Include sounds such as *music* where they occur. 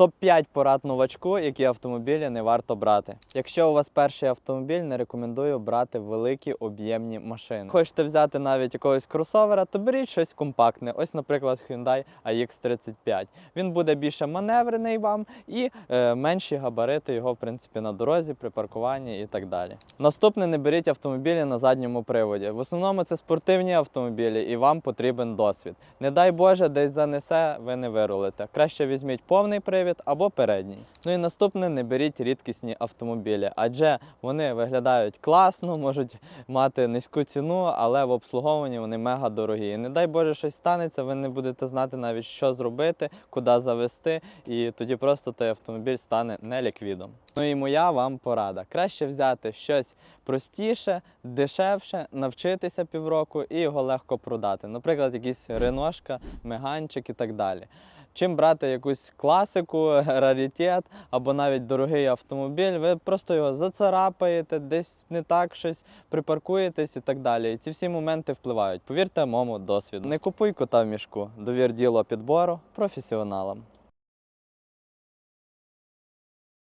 Топ-5 порад новачку, які автомобілі не варто брати. Якщо у вас перший автомобіль, не рекомендую брати великі об'ємні машини. Хочете взяти навіть якогось кросовера, то беріть щось компактне. Ось, наприклад, Hyundai AX35. Він буде більше маневрений вам і е, менші габарити його, в принципі, на дорозі, при паркуванні і так далі. Наступне не беріть автомобілі на задньому приводі. В основному це спортивні автомобілі, і вам потрібен досвід. Не дай Боже, десь занесе, ви не вирулите. Краще візьміть повний привід або передній. Ну і наступне не беріть рідкісні автомобілі, адже вони виглядають класно, можуть мати низьку ціну, але в обслуговуванні вони мега дорогі. І не дай Боже, щось станеться, ви не будете знати навіть, що зробити, куди завести, і тоді просто той автомобіль стане неліквідом. Ну і моя вам порада. Краще взяти щось простіше, дешевше, навчитися півроку і його легко продати. Наприклад, якийсь реношка, меганчик і так далі. Чим брати якусь класику, *laughs* раритет або навіть дорогий автомобіль, ви просто його зацарапаєте, десь не так щось припаркуєтесь і так далі. І ці всі моменти впливають. Повірте моєму досвіду. Не купуй кота в мішку, довір діло підбору професіоналам.